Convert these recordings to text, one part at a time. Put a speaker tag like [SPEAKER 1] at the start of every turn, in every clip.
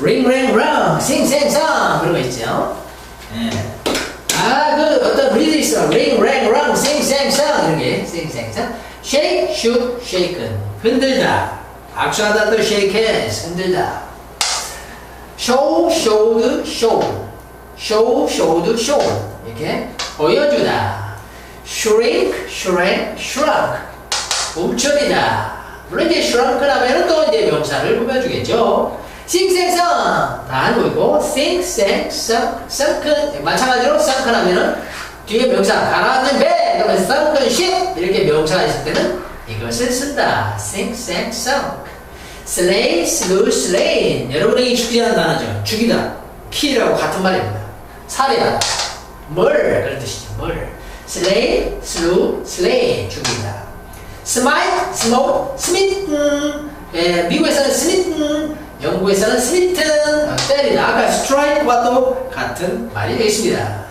[SPEAKER 1] ring, ring, rung, sing, sing, song. 그런 거 있죠. 예. 아, 그 어떤 리드 있어. sing, song. 이런 게 sing, sing, song. shake, shoot, shaken. 흔들다. 악수하다 또 shake hands. 흔들다. show, showed, shown. show, showed, shown. 이렇게 보여주다. shrink, shrank, shrunk. 움츠리다. 물론 이제 shrunk라면 또 이제 명사를 꾸며주겠죠. 싱생성 다 sang, sunk, sunken 마찬가지로 sunken 하면은 뒤에 명사 가라앉은 배 그러면 sunken ship 이렇게 명사가 있을 때는 이것을 쓴다. sunk slay, slew, slain 여러분에게 죽이라는 단어죠. 죽이다. kill이라고 같은 말입니다. 살해하다. murder 그런 뜻이죠. murder slay, slew, slain 죽이다. Smite, smote, smitten 예, 미국에서는 smitten 영국에서는 어, 때리다 아까 또 같은 말이 되겠습니다.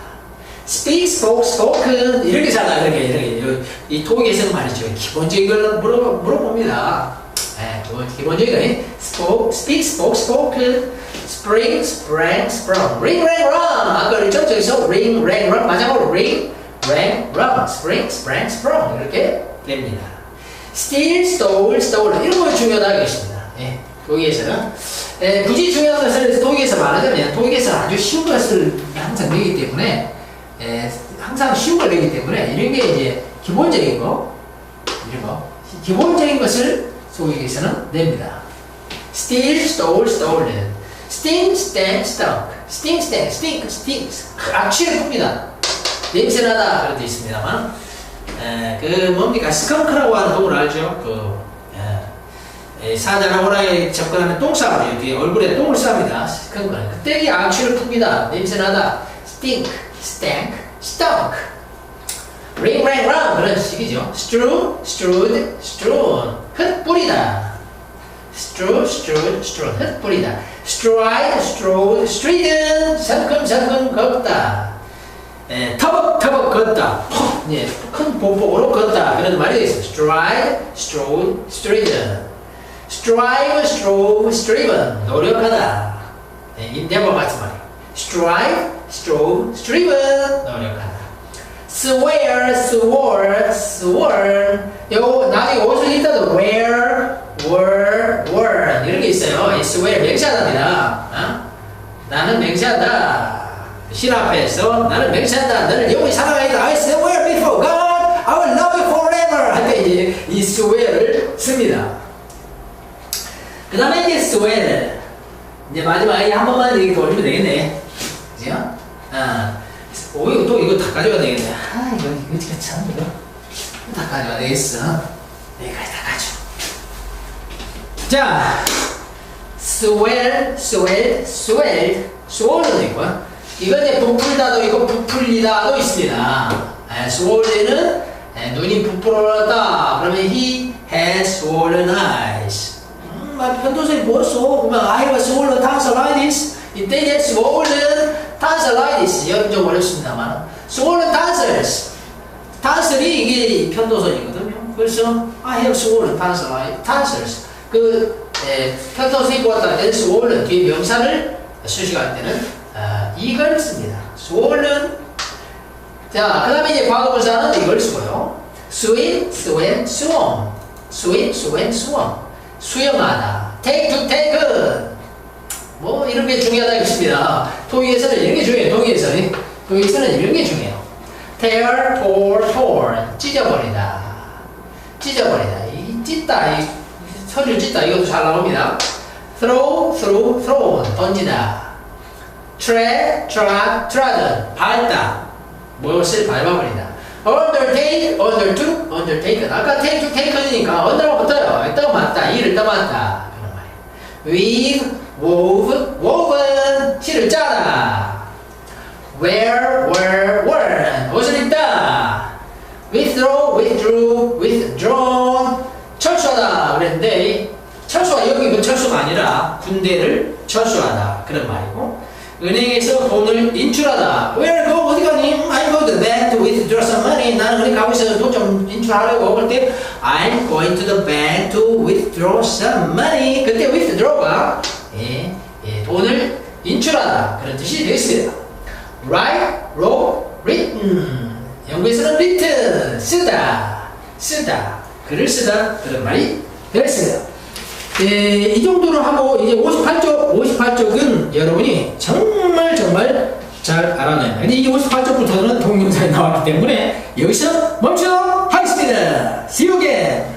[SPEAKER 1] speak, spoke, spoken 이렇게 잘 나가게 이렇게 이 토익에서는 말이죠. 기본적인 걸 물어, 물어봅니다. 예, 그 기본적인 거 spoke, speak, spoke, spoken spring, sprang, sprung ring, rang, run 아까 그랬죠? 저기서 ring, rang, run 마지막으로 ring, rang, run spring, sprang, sprung 이렇게 됩니다. Steal, stole, stolen 이런 거 중요하다 하겠습니다. 예, 독일에서는 예, 굳이 중요한 것을 독일에서 말하자면 독일에서 아주 쉬운 것을 항상 내기 때문에 예, 항상 쉬운 걸 내기 때문에 이런 게 이제 기본적인 거 이런 거 기본적인 것을 독일에서는 냅니다. steal, stole, stolen sting, stank, stunk sting, stank, stink, stinks 악취를 풉니다. 냄새나다 그런 데 있습니다만 에, 그 뭡니까 스컹크라고 하는 동물 알죠? 그 에, 에, 사자나 호랑이 접근하면 똥 싸버려요. 뒤에 얼굴에 똥을 쌉니다. 스컹크는 그때 이 악취를 풉니다. 냄새나다. stink, stank, stunk. 그런 식이죠. strew, strewed, 흩뿌리다. strew, strewed, 흩뿌리다. stride, strode, stridden 성큼성큼 걷다. 에, 터벅터벅 걷다. 예, 큰 보폭으로 걷다. 그런 말이 있어요. stride, strode, stridden. strive, strove, striven. 노력하다. 예, endeavor 같은 말이에요. strive, strove, striven. 노력하다. swear, swore, sworn. 요 나중에 옷을 입다도 wear, were, were 이런 게 있어요. 이 swear 맹세하답니다. 어? 나는 맹세한다. 신 앞에서 나는 맹세한다. 너를 영원히 사랑하겠다. I swear before God, I will love you forever. 할 때 이제 이 swear를 씁니다. 그 다음에 이제 swear. 이제 마지막에 한 번만 더 해주면 되겠네. 그죠? 아, 오, 이거 또 이거 다 가져가야 되겠네. 아, 이거, 이거 진짜 참, 이거. 다 가져가야 되겠어. 여기까지 다 가져. 자, swell, swell, swelled, swollen도 있고요. 이건 이제 부풀다도 있고 부풀리다도 있습니다. 에, 눈이 부풀었다. 그러면 he has swollen eyes. 음, 아, 편도선이 뭐였어? 그러면 I was swollen tonsillitis. 이때 이제 swollen tonsillitis. 여러분 좀 어렵습니다만. swollen tonsils. tonsil이 이게 편도선이거든요. 그래서 I have swollen tonsils. 그 에, 편도선이 보았다. then swollen 뒤에 명사를 수식할 때는 아, 이걸 씁니다. swollen. 자, 그 다음에 이제 과거분사는 이걸 쓰고요. swim, swim, swim. swim, swim, swim. 수영하다. take to take. 뭐 이런 게 중요하다 이것입니다. 통일에서는 이런 게 중요해요. 통일에서는. 통일에서는 이런 게 중요해요. tear, tore, torn. 찢어버리다. 찢어버리다. 이 찢다. 이 서리를 찢다. 이것도 잘 나옵니다. throw, through, thrown. 던지다. tread, trod, trodden. 밟다. 무엇을 밟아버리다. undertake, undertook, undertaken. 아까 take taken이니까 under가 붙어요. 떠맡다, 일을 떠맡다. 그런 말이에요. weave, wove, woven. 실을 짜다. wear, wear, worn. 옷을 입다. withdraw, withdrew, withdrawn. 철수하다. 그랬는데 철수가 여기 그 철수가 아니라 군대를 철수하다. 그런 말이고. 은행에서 돈을 인출하다. Where go? 어디 가니? to the bank to withdraw some money. 나는 그러니까 하고 있어서 돈좀 인출하려고 그럴 때 I'm going to the bank to withdraw some money. 그때 withdraw가 예, 예, 돈을 인출하다 그런 뜻이 되겠습니다. Write, wrote, written. 영국에서는 written 쓰다, 쓰다, 글을 쓰다 그런 말이 되겠습니다. 예, 이 정도로 하고 이제 58쪽 58쪽은 여러분이 정말 정말 잘 알아내야 돼요. 근데 이게 58쪽부터는 동영상이 나왔기 때문에 여기서 멈추도록 하겠습니다. See you again.